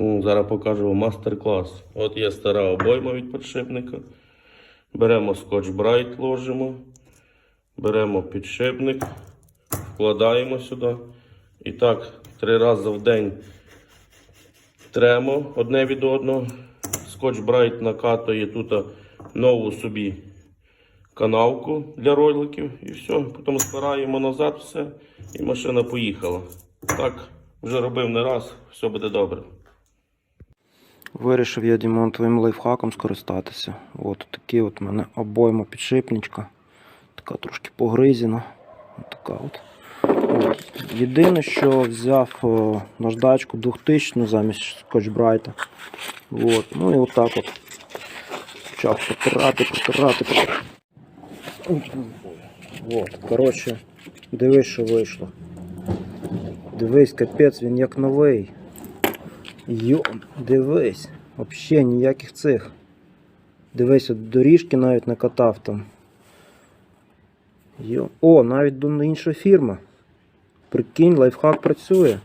М, Зараз покажу мастер-клас. От є стара обойма від підшипника. Беремо скотч брайт, ложимо. Беремо підшипник, вкладаємо сюди. І так, три рази в день тремо одне від одного. Скотч брайт накатує тут нову собі канавку для роликів. І все. Потім збираємо назад все. І машина поїхала. Так, вже робив не раз, все буде добре. Вирішив я Дімон твоїм лайфхаком скористатися. От такий от у мене обойма підшипничка. Така трошки погризена. Така от. От. Єдине, що взяв о, наждачку 2000 замість скотчбрайта. От. Ну і отак от. Почав протирати, протирати, протирати. От, коротше, дивись, що вийшло. Дивись, капець, він як новий. Йо, дивись, взагалі ніяких цих. Дивись, от доріжки навіть накатав там. Йо. О, навіть до іншої фірми. Прикинь, лайфхак працює.